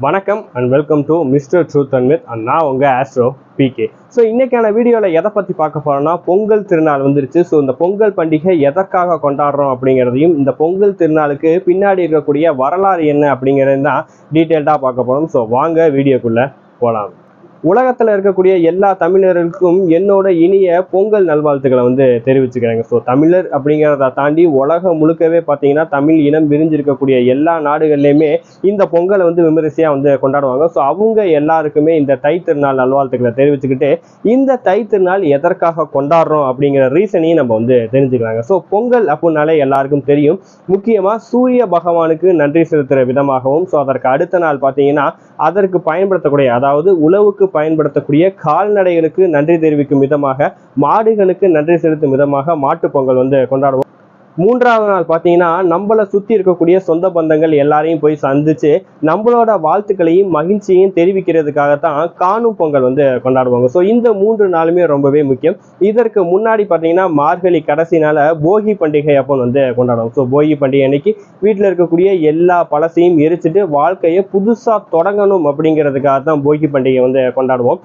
வணக்கம் and welcome to mister truth and myth and நான் உங்கள் ஆஸ்ட்ரோ பிகே ஸோ இன்றைக்கான வீடியோவில் எதை பற்றி பார்க்க போகிறோன்னா பொங்கல் திருநாள் வந்துருச்சு. ஸோ இந்த பொங்கல் பண்டிகை எதற்காக கொண்டாடுறோம் அப்படிங்கிறதையும் இந்த பொங்கல் திருநாளுக்கு பின்னாடி இருக்கக்கூடிய வரலாறு என்ன அப்படிங்கிறது தான் டீட்டெயில்டாக பார்க்க போகிறோம் ஸோ வாங்க வீடியோக்குள்ளே போகலாம் உலகத்தில் இருக்கக்கூடிய எல்லா தமிழர்களுக்கும் என்னோட இனிய பொங்கல் நல்வாழ்த்துக்களை வந்து தெரிவிச்சுக்கிறாங்க. ஸோ தமிழர் அப்படிங்கிறத தாண்டி உலகம் முழுக்கவே பார்த்தீங்கன்னா தமிழ் இனம் விரிஞ்சிருக்கக்கூடிய எல்லா நாடுகள்லையுமே இந்த பொங்கலை வந்து விமரிசையாக வந்து கொண்டாடுவாங்க. ஸோ அவங்க எல்லாருக்குமே இந்த தை திருநாள் நல்வாழ்த்துக்களை தெரிவிச்சுக்கிட்டு இந்த தை திருநாள் எதற்காக கொண்டாடுறோம் அப்படிங்கிற ரீசனையும் நம்ம வந்து தெரிஞ்சுக்கிறாங்க ஸோ பொங்கல் அப்படின்னாலே எல்லாருக்கும் தெரியும். முக்கியமாக சூரிய பகவானுக்கு நன்றி செலுத்துகிற விதமாகவும் ஸோ அதற்கு அடுத்த நாள் பார்த்தீங்கன்னா அதற்கு பயன்படுத்தக்கூடிய அதாவது உழவுக்கு பயன்படுத்தக்கூடிய கால்நடைகளுக்கு நன்றி தெரிவிக்கும் விதமாக மாடுகளுக்கு நன்றி செலுத்தும் விதமாக மாட்டுப் பொங்கல் வந்து கொண்டாடுவோம். மூன்றாவது நாள் பார்த்தீங்கன்னா நம்மளை சுற்றி இருக்கக்கூடிய சொந்த பந்தங்கள் எல்லாரையும் போய் சந்திச்சு நம்மளோட வாழ்த்துக்களையும் மகிழ்ச்சியையும் தெரிவிக்கிறதுக்காகத்தான் காணும் பொங்கல் வந்து கொண்டாடுவாங்க. ஸோ இந்த மூன்று நாளுமே ரொம்பவே முக்கியம். இதற்கு முன்னாடி பார்த்தீங்கன்னா மார்கழி கடைசி நாள போகி பண்டிகை அப்போ வந்து கொண்டாடுவோம் ஸோ போகி பண்டிகை அன்னைக்கு வீட்டில் இருக்கக்கூடிய எல்லா பழசையும் எரிச்சிட்டு வாழ்க்கையை புதுசாக தொடங்கணும் அப்படிங்கிறதுக்காக தான் போகி பண்டிகை வந்து கொண்டாடுவோம்.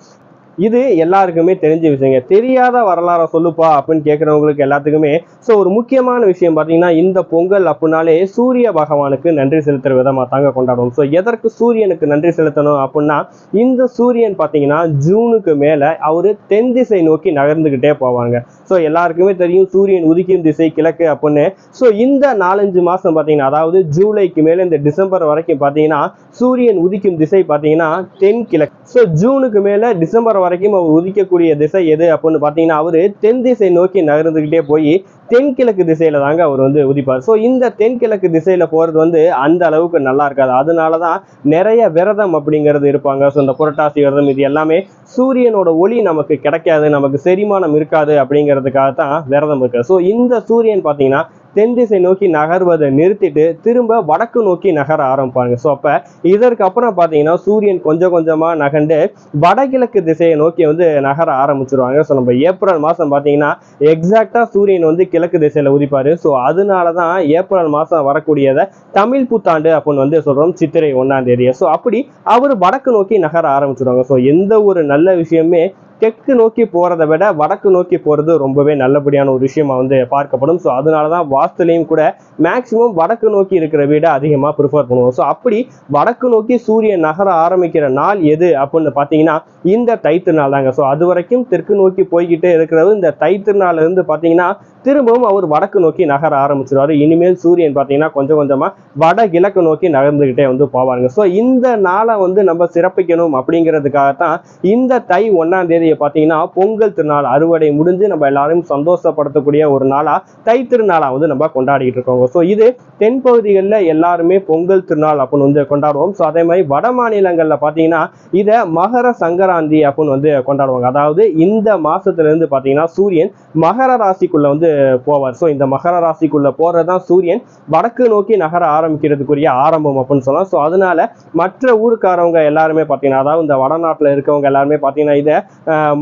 இது எல்லாருக்குமே தெரிஞ்ச விஷயங்க. தெரியாத வரலாறை சொல்லுப்பா அப்படின்னு கேட்குறவங்களுக்கு எல்லாத்துக்குமே. ஸோ ஒரு முக்கியமான விஷயம் பார்த்தீங்கன்னா இந்த பொங்கல் அப்படின்னாலே சூரிய பகவானுக்கு நன்றி செலுத்துற விதமாக தாங்க கொண்டாடுவோம். ஸோ எதற்கு சூரியனுக்கு நன்றி செலுத்தணும் அப்படின்னா இந்த சூரியன் பார்த்தீங்கன்னா ஜூனுக்கு மேலே அவர் தென் திசை நோக்கி நகர்ந்துக்கிட்டே போவாங்க. ஸோ எல்லாருக்குமே தெரியும் சூரியன் உதிக்கும் திசை கிழக்கு அப்படின்னு. ஸோ இந்த நாலஞ்சு மாதம் பார்த்தீங்கன்னா அதாவது ஜூலைக்கு மேலே இந்த டிசம்பர் வரைக்கும் பார்த்தீங்கன்னா சூரியன் உதிக்கும் திசை பார்த்தீங்கன்னா தென் கிழக்கு. ஸோ ஜூனுக்கு மேலே டிசம்பர் வரைக்கும் அவர் உதிக்கக்கூடிய திசை எது அப்படின்னு பார்த்தீங்கன்னா அவர் தென் திசை நோக்கி நகர்ந்துக்கிட்டே போய் தென்கிழக்கு திசையில தாங்க அவர் வந்து உதிப்பார். ஸோ இந்த தென்கிழக்கு திசையில போறது வந்து அந்த அளவுக்கு நல்லா இருக்காது. அதனால தான் நிறைய விரதம் அப்படிங்கிறது இருப்பாங்க. ஸோ இந்த புரட்டாசி விரதம் இது எல்லாமே சூரியனோட ஒளி நமக்கு கிடைக்காது நமக்கு செரிமானம் இருக்காது அப்படிங்கிறதுக்காக தான் விரதம் இருக்கு. ஸோ இந்த சூரியன் பார்த்தீங்கன்னா தென் திசை நோக்கி நகர்வதை நிறுத்திட்டு திரும்ப வடக்கு நோக்கி நகர ஆரம்பிப்பாங்க. ஸோ அப்போ இதற்கு அப்புறம் பார்த்தீங்கன்னா சூரியன் கொஞ்சம் கொஞ்சமாக நகண்டு வடகிழக்கு திசையை நோக்கி வந்து நகர ஆரம்பிச்சிருவாங்க. ஸோ நம்ம ஏப்ரல் மாதம் பார்த்தீங்கன்னா எக்ஸாக்டாக சூரியன் வந்து கிழக்கு திசையில் உதிப்பார். ஸோ அதனால தான் ஏப்ரல் மாதம் வரக்கூடியதை தமிழ் புத்தாண்டு அப்படின்னு வந்து சொல்கிறோம் சித்திரை ஒன்றாம் தேதியை ஸோ அப்படி அவர் வடக்கு நோக்கி நகர ஆரம்பிச்சிருவாங்க. ஸோ எந்த ஒரு நல்ல விஷயமே தெற்கு நோக்கி போகிறத விட வடக்கு நோக்கி போகிறது ரொம்பவே நல்லபடியான ஒரு விஷயமா வந்து பார்க்கப்படும். ஸோ அதனால தான் வாஸ்துலையும் கூட மேக்சிமம் வடக்கு நோக்கி இருக்கிற வீடை அதிகமாக ப்ரிஃபர் பண்ணுவோம். ஸோ அப்படி வடக்கு நோக்கி சூரியன் நகர ஆரம்பிக்கிற நாள் எது அப்படின்னு பார்த்தீங்கன்னா இந்த தைத்திருநாள் தாங்க. ஸோ அது வரைக்கும் தெற்கு நோக்கி போய்கிட்டே இருக்கிறது. இந்த தைத்திருநாள் இருந்து பார்த்தீங்கன்னா திரும்பவும் அவர் வடக்கு நோக்கி நகர ஆரம்பிச்சிருவாரு. இனிமேல் சூரியன் பார்த்தீங்கன்னா கொஞ்சம் கொஞ்சமாக வட கிழக்கு நோக்கி நகர்ந்துக்கிட்டே வந்து போவாங்க ஸோ இந்த நாளை வந்து நம்ம சிறப்பிக்கணும் அப்படிங்கிறதுக்காகத்தான் இந்த தை ஒன்றாம் தேதியை பார்த்தீங்கன்னா பொங்கல் திருநாள் அறுவடை முடிஞ்சு நம்ம எல்லாரும் சந்தோஷப்படுத்தக்கூடிய ஒரு நாளாக தை திருநாளாக வந்து நம்ம கொண்டாடிட்டு இருக்கோம் ஸோ இது தென்பகுதிகளில் எல்லாருமே பொங்கல் திருநாள் அப்படின்னு வந்து கொண்டாடுவோம். ஸோ அதே மாதிரி வட மாநிலங்களில் பார்த்தீங்கன்னா இதை மகர சங்கராந்தி அப்படின்னு வந்து கொண்டாடுவாங்க. அதாவது இந்த மாசத்துல இருந்து பார்த்தீங்கன்னா சூரியன் மகர ராசிக்குள்ள வந்து போவார். ஸோ இந்த மகர ராசிக்குள்ள போறது தான் சூரியன். வடக்கு நோக்கி நகர ஆரம்பிக்கிறதுக்குரிய ஆரம்பம் அப்படின்னு சொல்லலாம். ஸோ அதனால மற்ற ஊருக்காரவங்க எல்லாருமே பார்த்தீங்கன்னா அதாவது இந்த வடநாட்டில் இருக்கவங்க எல்லாருமே பார்த்தீங்கன்னா இதை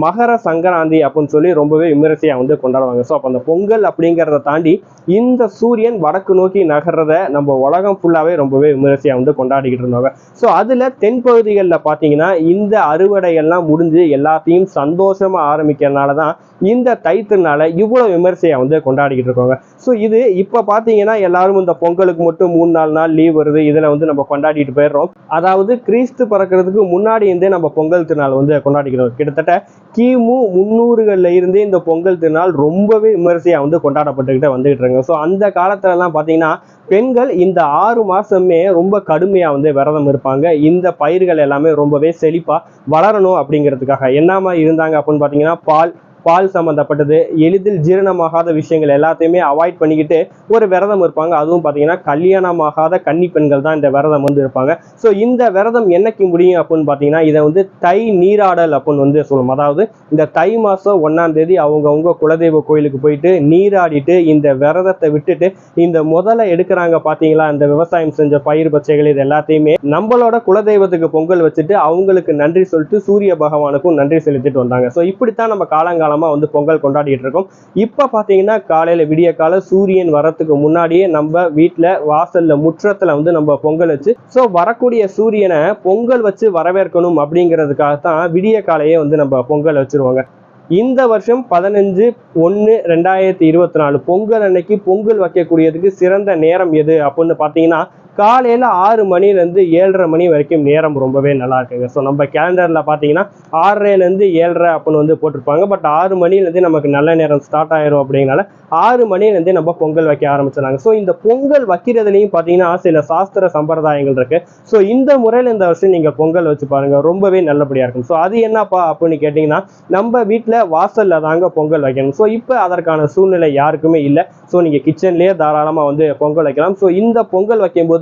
மகர சங்கராந்தி அப்படின்னு சொல்லி ரொம்பவே விமரிசையாக வந்து கொண்டாடுவாங்க. ஸோ அப்போ அந்த பொங்கல் அப்படிங்கிறத தாண்டி இந்த சூரியன் வடக்கு நோக்கி நகர்றத நம்ம உலகம் ஃபுல்லாகவே ரொம்பவே விமரிசையாக வந்து கொண்டாடிக்கிட்டு இருந்தாங்க ஸோ அதில் தென்பகுதிகளில் பார்த்தீங்கன்னா இந்த அறுவடையெல்லாம் முடிஞ்சு எல்லாத்தையும் சந்தோஷமாக ஆரம்பிக்கிறதுனால தான் இந்த தைத்தினால இவ்வளோ விமரிசையாக வந்து கொண்டாடிக்கிட்டு இருக்காங்க. ஸோ இது இப்போ பார்த்தீங்கன்னா எல்லாரும் இந்த பொங்கலுக்கு மட்டும் மூணு நாலு நாள் லீவ் வருது. இதில் வந்து நம்ம கொண்டாடிட்டு போயிடுறோம். அதாவது கிறிஸ்து பிறக்கிறதுக்கு முன்னாடி இருந்தே நம்ம பொங்கல் திருநாள் வந்து கொண்டாடிக்கிறோம். கிட்டத்தட்ட கிமு முந்நூறுகளில் இருந்தே இந்த பொங்கல் திருநாள் ரொம்பவே விமரிசையாக வந்து கொண்டாடப்பட்டுக்கிட்டே வந்துகிட்டு இருக்காங்க. ஸோ அந்த காலத்துலலாம் பார்த்தீங்கன்னா பெண்கள் இந்த ஆறு மாசமே ரொம்ப கடுமையா வந்து விரதம் இருப்பாங்க. இந்த பயிர்கள் எல்லாமே ரொம்பவே செழிப்பாக வளரணும் அப்படிங்கிறதுக்காக. என்னமா இருந்தாங்க அப்படின்னு பார்த்தீங்கன்னா பால் பால் சம்மந்தப்பட்டது எளிதில் ஜீரணமாகாத விஷயங்கள் எல்லாத்தையுமே அவாய்ட் பண்ணிக்கிட்டு ஒரு விரதம் இருப்பாங்க. அதுவும் பார்த்தீங்கன்னா கல்யாணமாகாத கன்னி பெண்கள் தான் இந்த விரதம் வந்து இருப்பாங்க. ஸோ இந்த விரதம் என்னைக்கு முடியும் அப்படின்னு பார்த்தீங்கன்னா இதை வந்து தை நீராடல் அப்படின்னு வந்து சொல்லுவோம். அதாவது இந்த தை மாதம் ஒன்றாம் தேதி அவங்கவுங்க குலதெய்வ கோயிலுக்கு போயிட்டு நீராடிட்டு இந்த விரதத்தை விட்டுட்டு இந்த முதல்ல எடுக்கிறாங்க பார்த்தீங்களா இந்த விவசாயம் செஞ்ச பயிர் பச்சைகள் இது எல்லாத்தையுமே நம்மளோட குலதெய்வத்துக்கு பொங்கல் வச்சுட்டு அவங்களுக்கு நன்றி சொல்லிட்டு சூரிய பகவானுக்கும் நன்றி செலுத்திட்டு வந்தாங்க. ஸோ இப்படித்தான் நம்ம காலங்காலம் காலமாக வந்து பொங்கல் கொண்டாடிட்டு இருக்கோம். இப்போ பாத்தீங்கன்னா காலையில விடிய கால சூரியன் வரத்துக்கு முன்னாடியே நம்ம வீட்டில் வாசல்ல முற்றத்துல வந்து நம்ம பொங்கல் வச்சு ஸோ வரக்கூடிய சூரியனை பொங்கல் வச்சு வரவேற்கணும் அப்படிங்கிறதுக்காக தான் விடிய காலையே வந்து நம்ம பொங்கல் வச்சிருவாங்க. இந்த வருஷம் பதினஞ்சு ஒன்று ரெண்டாயிரத்தி இருபத்தி நாலு பொங்கல் அன்னைக்கு பொங்கல் வைக்கக்கூடியதுக்கு சிறந்த நேரம் எது அப்படின்னு பார்த்தீங்கன்னா காலையில் ஆறு மணிலேருந்து ஏழரை மணி வரைக்கும் நேரம் ரொம்பவே நல்லா இருக்குங்க. ஸோ நம்ம கேலண்டரில் பார்த்தீங்கன்னா ஆறரைலேருந்து ஏழரை அப்படின்னு வந்து போட்டிருப்பாங்க. பட் ஆறு மணிலேருந்து நமக்கு நல்ல நேரம் ஸ்டார்ட் ஆயிரும் அப்படிங்கனால ஆறு மணிலேருந்தே நம்ம பொங்கல் வைக்க ஆரம்பிச்சிடலாங்க ஸோ இந்த பொங்கல் வைக்கிறதுலையும் பார்த்தீங்கன்னா சில சாஸ்திர சம்பிரதாயங்கள் இருக்கு. ஸோ இந்த முறையில் இந்த வருஷம் நீங்கள் பொங்கல் வச்சு பாருங்க. ரொம்பவே நல்லபடியாக இருக்கும். ஸோ அது என்னப்பா அப்படின்னு கேட்டிங்கன்னா நம்ம வீட்டில் வாசலில் தாங்க பொங்கல் வைக்கணும். ஸோ இப்போ அதற்கான சூழ்நிலை யாருக்குமே இல்லை. ஸோ நீங்கள் கிச்சன்லேயே தாராளமாக வந்து பொங்கல் வைக்கலாம். ஸோ இந்த பொங்கல் வைக்கும்போது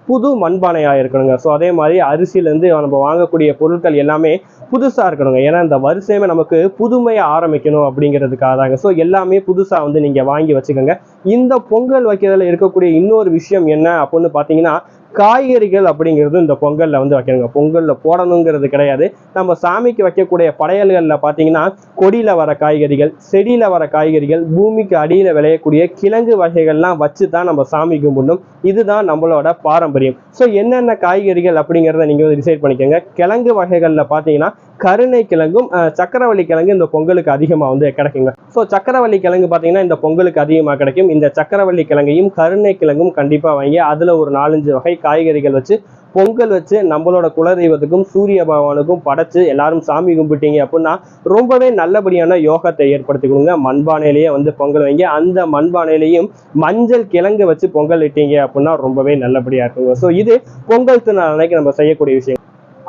புது மண்பானையாக இருக்கணுங்க. ஸோ அதே மாதிரி அரிசியிலேருந்து நம்ம வாங்கக்கூடிய பொருட்கள் எல்லாமே புதுசாக இருக்கணுங்க. ஏன்னா இந்த வரிசையுமே நமக்கு புதுமையை ஆரம்பிக்கணும் அப்படிங்கிறதுக்காக தாங்க. ஸோ எல்லாமே புதுசாக வந்து நீங்கள் வாங்கி வச்சுக்கோங்க. இந்த பொங்கல் வைக்கிறதுல இருக்கக்கூடிய இன்னொரு விஷயம் என்ன அப்படின்னு பார்த்தீங்கன்னா காய்கறிகள் அப்படிங்கிறது இந்த பொங்கலில் வந்து வைக்கணுங்க. பொங்கலில் போடணுங்கிறது கிடையாது. நம்ம சாமிக்கு வைக்கக்கூடிய படையல்களில் பார்த்தீங்கன்னா கொடியில் வர காய்கறிகள் செடியில் வர காய்கறிகள் பூமிக்கு அடியில் விளையக்கூடிய கிழங்கு வகைகள்லாம் வச்சு தான் நம்ம சாமி கும்பிடணும். இதுதான் நம்மளோட பாரம்பரியம். ஸோ என்னென்ன காய்கறிகள் அப்படிங்கிறத நீங்க வந்து டிசைட் பண்ணிக்கோங்க. கிழங்கு வகைகள்ல பார்த்தீங்கன்னா கருணை கிழங்கும் சக்கரவள்ளி கிழங்கு இந்த பொங்கலுக்கு அதிகமாக வந்து கிடைக்குங்க. ஸோ சக்கரவள்ளி கிழங்கு பார்த்தீங்கன்னா இந்த பொங்கலுக்கு அதிகமாக கிடைக்கும். இந்த சக்கரவள்ளி கிழங்கையும் கருணை கிழங்கும் கண்டிப்பாக வாங்கி அதில் ஒரு நாலஞ்சு வகை காய்கறிகள் வச்சு பொங்கல் வச்சு நம்மளோட குலதெய்வத்துக்கும் சூரிய பகவானுக்கும் படைச்சு எல்லாரும் சாமி கும்பிட்டீங்க அப்படின்னா ரொம்பவே நல்லபடியான யோகத்தை ஏற்படுத்தி கொடுங்க மண்பானையிலேயே வந்து பொங்கல் வைங்க. அந்த மண்பானையிலையும் மஞ்சள் கிழங்கு வச்சு பொங்கல் இட்டீங்க அப்படின்னா ரொம்பவே நல்லபடியா இருக்குங்க. ஸோ இது பொங்கல் திருநாள் அன்னைக்கு நம்ம செய்யக்கூடிய விஷயம்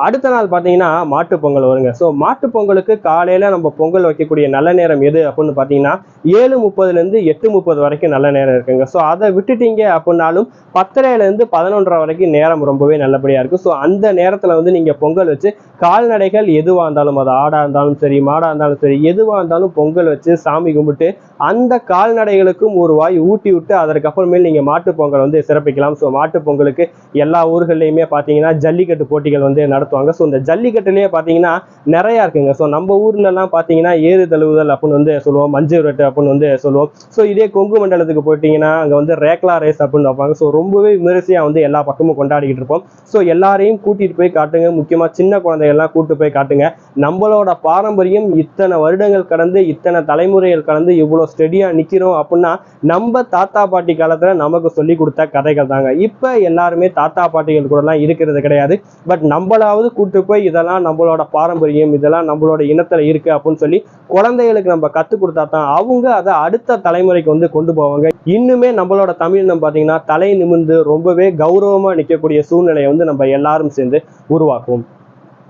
அடுத்த நாள் பார்த்தீங்கன்னா மாட்டுப் பொங்கல் வருங்க. ஸோ மாட்டுப் பொங்கலுக்கு காலையில் நம்ம பொங்கல் வைக்கக்கூடிய நல்ல நேரம் எது அப்படின்னு பார்த்தீங்கன்னா ஏழு முப்பதுலேருந்து எட்டு முப்பது வரைக்கும் நல்ல நேரம் இருக்குங்க. ஸோ அதை விட்டுட்டீங்க அப்படின்னாலும் பத்தரைலேருந்து பதினொன்றரை வரைக்கும் நேரம் ரொம்பவே நல்லபடியாக இருக்கும். ஸோ அந்த நேரத்தில் வந்து நீங்கள் பொங்கல் வச்சு கால்நடைகள் எதுவாக இருந்தாலும் அது ஆடாக இருந்தாலும் சரி மாடாக இருந்தாலும் சரி எதுவாக இருந்தாலும் பொங்கல் வச்சு சாமி கும்பிட்டு அந்த கால்நடைகளுக்கும் ஒரு வாய் ஊட்டி விட்டு அதற்கப்புறமேல் நீங்கள் மாட்டுப் பொங்கல் வந்து சிறப்பிக்கலாம். ஸோ மாட்டுப் பொங்கலுக்கு எல்லா ஊர்கள்லையுமே பார்த்தீங்கன்னா ஜல்லிக்கட்டு போட்டிகள் வந்து நடத்துவாங்க ஸோ இந்த ஜல்லிக்கட்டுலேயே பார்த்தீங்கன்னா நிறையா இருக்குங்க. ஸோ நம்ம ஊர்லலாம் பார்த்தீங்கன்னா ஏறு தழுவுதல் அப்படின்னு வந்து சொல்லுவோம். மஞ்சு விரட்டு அப்படின்னு வந்து சொல்லுவோம். ஸோ இதே கொங்கு மண்டலத்துக்கு போயிட்டீங்கன்னா அங்கே வந்து ரேக்லா ரேஸ் அப்படின்னு வைப்பாங்க. ஸோ ரொம்பவே விமரிசையாக வந்து எல்லா பக்கமும் கொண்டாடிக்கிட்டு இருப்போம். ஸோ எல்லாரையும் கூட்டிகிட்டு போய் காட்டுங்க. முக்கியமாக சின்ன குழந்தைகள்லாம் கூட்டு போய் காட்டுங்க. நம்மளோட பாரம்பரியம் இத்தனை வருடங்கள் கடந்து இத்தனை தலைமுறைகள் கடந்து இவ்வளோ ஸ்டெடியாக நிற்கிறோம் அப்படின்னா நம்ம தாத்தா பாட்டி காலத்தில் நமக்கு சொல்லி கொடுத்த கதைகள் தாங்க. இப்போ எல்லாருமே தாத்தா பாட்டிகள் கூடலாம் இருக்கிறது கிடையாது. பட் நம்மளா யாராவது கூட்டு போய் இதெல்லாம் நம்மளோட பாரம்பரியம் இதெல்லாம் நம்மளோட இனத்துல இருக்கு அப்படின்னு சொல்லி குழந்தைகளுக்கு நம்ம கற்றுக் கொடுத்தா தான் அவங்க அதை அடுத்த தலைமுறைக்கு வந்து கொண்டு போவாங்க. இன்னுமே நம்மளோட தமிழினம் பார்த்தீங்கன்னா தலை நிமிர்ந்து ரொம்பவே கௌரவமாக நிற்கக்கூடிய சூழ்நிலையை வந்து நம்ம எல்லாரும் சேர்ந்து உருவாக்குவோம்.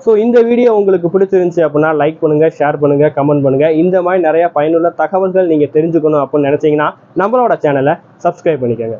ஸோ இந்த வீடியோ உங்களுக்கு பிடிச்சிருந்துச்சு அப்படின்னா லைக் பண்ணுங்க ஷேர் பண்ணுங்க கமெண்ட் பண்ணுங்க. இந்த மாதிரி நிறைய பயனுள்ள தகவல்கள் நீங்க தெரிஞ்சுக்கணும் அப்படின்னு நினைச்சீங்கன்னா நம்மளோட சேனலை சப்ஸ்கிரைப் பண்ணிக்கோங்க.